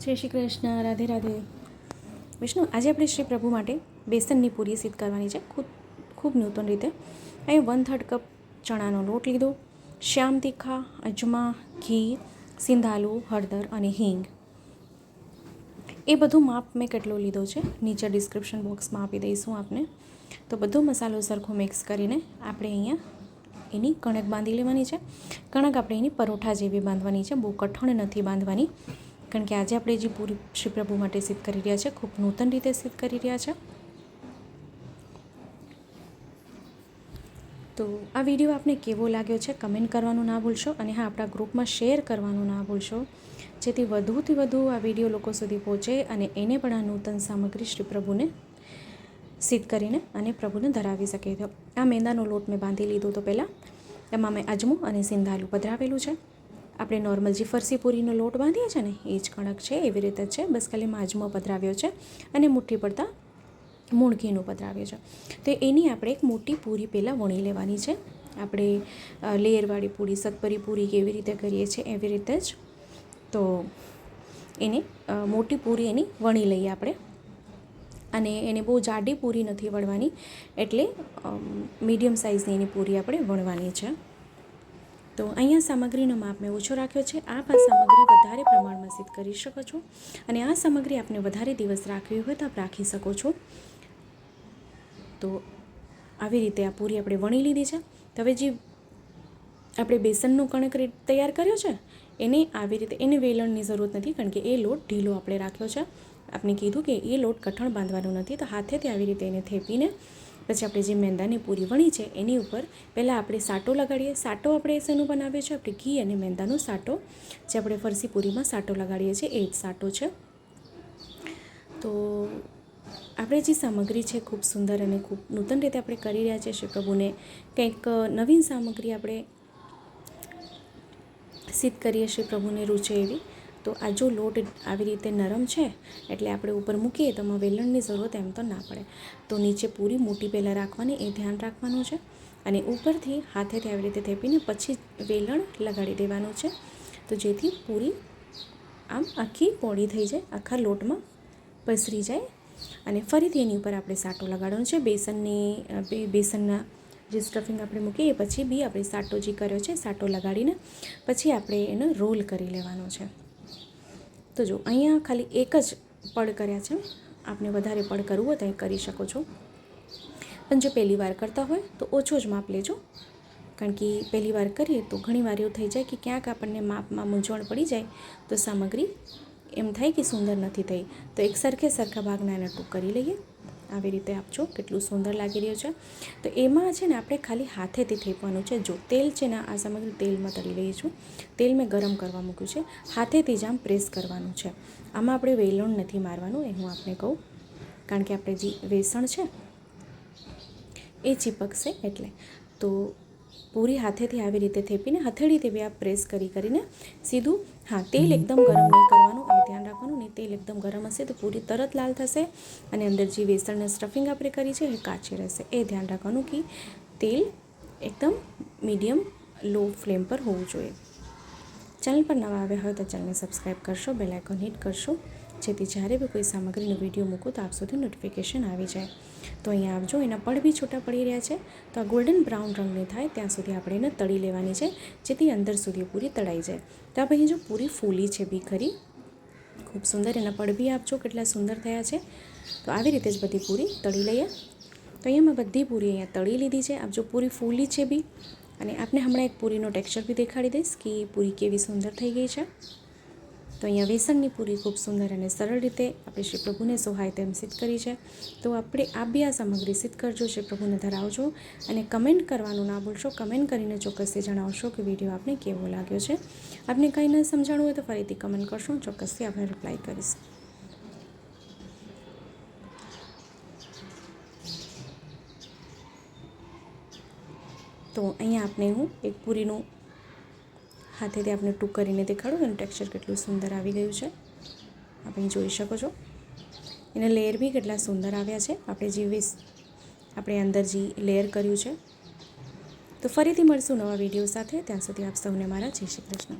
જય શ્રી કૃષ્ણ, રાધે રાધે. વિષ્ણુ, આજે આપણે શ્રી પ્રભુ માટે બેસનની પૂરી સિદ્ધ કરવાની છે, ખૂબ ખૂબ નૂતન રીતે. અહીં વન થર્ડ કપ ચણાનો લોટ લીધો, શ્યામ તીખા, અજમા, ઘી, સિંધાલુ, હળદર અને હિંગ. એ બધું માપ મેં કેટલો લીધો છે, નીચે ડિસ્ક્રિપ્શન બોક્સમાં આપી દઈશું આપને. તો બધો મસાલો સરખો મિક્સ કરીને આપણે અહીંયા એની કણક બાંધી લેવાની છે. કણક આપણે એની પરોઠા જેવી બાંધવાની છે, બહુ કઠણ નથી બાંધવાની. કારણ કે આજે આપણે જે પૂરી શ્રી પ્રભુ માટે સિદ્ધ કરી રહ્યા છે, ખૂબ નૂતન રીતે સિદ્ધ કરી રહ્યા છે. તો આ વીડિયો આપને કેવો લાગ્યો છે, કમેન્ટ કરવાનું ના ભૂલશો અને હા, આપણા ગ્રુપમાં શેર કરવાનું ના ભૂલશો. જેથી વધુથી વધુ આ વીડિયો લોકો સુધી પહોંચે અને એને પણ આ નૂતન સામગ્રી શ્રી પ્રભુને સિદ્ધ કરીને અને પ્રભુને ધરાવી શકે. તો આ મેંદાનો લોટ મેં બાંધી લીધો તો પહેલાં, એમાં મેં અજમો અને સિંધાલું પધરાવેલું છે. આપણે નોર્મલ જે ફરસી પૂરીનો લોટ બાંધીએ છીએ ને, એ જ કણક છે, એવી રીતે છે. બસ ખાલી માજમો પધરાવ્યો છે અને મુઠ્ઠી પડતા પધરાવ્યો પધરાવ્યું છે. તો એની આપણે એક મોટી પૂરી પહેલાં વણી લેવાની છે. આપણે લેયરવાળી પૂરી સતપરી પૂરી કેવી રીતે કરીએ છીએ એવી રીતે જ. તો એને મોટી પૂરી એની વણી લઈએ આપણે. અને એને બહુ જાડી પૂરી નથી વણવાની, એટલે મીડિયમ સાઇઝની એની પૂરી આપણે વણવાની છે. તો અહીંયા સામગ્રીનો માપ મેં ઓછો રાખ્યો છે. આપ આ સામગ્રી વધારે પ્રમાણમાં સિદ્ધ કરી શકો છો અને આ સામગ્રી આપને વધારે દિવસ રાખવી હોય તો આપ રાખી શકો છો. તો આવી રીતે આ પૂરી આપણે વણી લીધી છે. હવે જે આપણે બેસનનો કણક તૈયાર કર્યો છે, એને આવી રીતે એને વેલણની જરૂરત નથી કારણ કે એ લોટ ઢીલો આપણે રાખ્યો છે. આપણે કીધું કે એ લોટ કઠણ બાંધવાનો નથી તો હાથેથી આવી રીતે એને થેપીને પછી આપણે જે મેંદાની પૂરી વણી છે, એની ઉપર પહેલાં આપણે સાટો લગાડીએ. સાટો આપણે શેનું બનાવીએ છીએ? આપણે ઘી અને મેંદાનો સાટો. જે આપણે ફરસી પૂરીમાં સાટો લગાડીએ છીએ, એ જ સાટો છે. તો આપણે જે સામગ્રી છે, ખૂબ સુંદર અને ખૂબ નૂતન રીતે આપણે કરી રહ્યા છીએ શ્રી પ્રભુને કંઈક નવીન સામગ્રી આપણે સિદ્ધ કરીએ શ્રી પ્રભુને રૂચે એવી. તો આ જો લોટ આવી રીતે નરમ છે, એટલે આપણે ઉપર મૂકીએ તો વેલણની જરૂરત એમ તો ના પડે. તો નીચે પૂરી મોટી પહેલાં રાખવાની, એ ધ્યાન રાખવાનું છે. અને ઉપરથી હાથેથી આવી રીતે થેપીને પછી વેલણ લગાડી દેવાનું છે. તો જેથી પૂરી આમ આખી પોળી થઈ જાય, આખા લોટમાં પસરી જાય. અને ફરીથી એની ઉપર આપણે સાટો લગાડવાનો છે. બેસનની બેસનના જે સ્ટફિંગ આપણે મૂકીએ પછી બી આપણે સાટો જે કર્યો છે, સાટો લગાડીને પછી આપણે એનો રોલ કરી લેવાનો છે. તો જો, અહીંયા ખાલી એક જ પડ કર્યા છે. આપને વધારે પડ કરવું હોય તો કરી શકો છો. પણ જો પહેલી વાર કરતા હોય, તો ઓછો જ માપ લેજો. કારણ કે પહેલી વાર કરીએ તો ઘણી વાર એવું થઈ જાય કે ક્યાંક આપણને માપમાં મૂંઝવણ પડી જાય, તો સામગ્રી એમ થાય કે સુંદર નથી થઈ. તો એક સરખે સરખા ભાગના એને ટૂંક કરી લઈએ. આવી રીતે આપજો, કેટલું સુંદર લાગી રહ્યું છે. તો એમાં છે ને આપણે ખાલી હાથેથી થેપવાનું છે. જો તેલ છે ને આ સામગ્રી તેલમાં તળી લઈ છું તેલ મેં ગરમ કરવા મૂક્યું છે. હાથેથી જ આમ પ્રેસ કરવાનું છે. આમાં આપણે વેલણ નથી મારવાનું, એ હું આપને કહું. કારણ કે આપણે જે વેસણ છે, એ ચીપકશે એટલે. તો પૂરી હાથેથી આવી રીતે થેપીને હથેળીથી બી આ પ્રેસ કરી કરીને સીધું, હા, તેલ એકદમ ગરમ નહીં કરવાનું એ ધ્યાન રાખવાનું નહીં તેલ એકદમ ગરમ હશે તો પૂરી તરત લાલ થશે અને અંદર જે વેસણને સ્ટફિંગ આપણે કરી છે એ કાચી રહેશે. એ ધ્યાન રાખવાનું કે તેલ એકદમ મીડિયમ લો ફ્લેમ પર હોવું જોઈએ. ચેનલ પર નવા આવ્યા હોય તો ચેનલને સબસ્ક્રાઈબ કરશો બેલ આઇકોન હિટ કરશો. જેથી જ્યારે બી કોઈ સામગ્રીનો વીડિયો મૂકું તો આપ સુધી નોટિફિકેશન આવી જાય. તો અહીંયા આપજો એના પડ બી છૂટા પડી રહ્યા છે. તો આ ગોલ્ડન બ્રાઉન રંગની થાય, ત્યાં સુધી આપણે એને તળી લેવાની છે, જેથી અંદર સુધી પૂરી તળાઈ જાય. તો અહીં જો પૂરી ફૂલી છે બી ખરી ખૂબ સુંદર એના પડ બી આપજો, કેટલા સુંદર થયા છે. તો આવી રીતે જ બધી પૂરી તળી લઈએ. તો અહીંયા મેં બધી પૂરી અહીંયા તળી લીધી છે. આપ જો પૂરી ફૂલી છે બી, અને આપને હમણાં એક પૂરીનો ટેક્સચર બી દેખાડી દઈશ કે પૂરી કેવી સુંદર થઈ ગઈ છે. તો અહીંયા વેસનની પૂરી ખૂબ સુંદર અને સરળ રીતે આપણે શ્રી પ્રભુને સોહાય તેમ સિદ્ધ કરી છે. તો આપણે આ બી આ સામગ્રી સિદ્ધ કરજો, શ્રી પ્રભુને ધરાવજો અને કમેન્ટ કરવાનું ના ભૂલશો. કમેન્ટ કરીને ચોક્કસથી જણાવશો કે વીડિયો આપને કેવો લાગ્યો છે. આપને કંઈ ન સમજાણું હોય તો ફરીથી કમેન્ટ કરશો. ચોક્કસથી આપણે રિપ્લાય કરીશ. તો અહીંયા આપને હું એક પૂરીનું હાથેથી આપણે ટૂંક કરીને દેખાડું એનું ટેક્સચર કેટલું સુંદર આવી ગયું છે. આપણે જોઈ શકો છો. એના લેયર બી કેટલા સુંદર આવ્યા છે. આપણે જે વીસ, આપણે અંદર જે લેયર કર્યું છે. તો ફરીથી મળશું નવા વીડિયો સાથે. ત્યાં સુધી આપ સૌને મારા જય શ્રી કૃષ્ણ.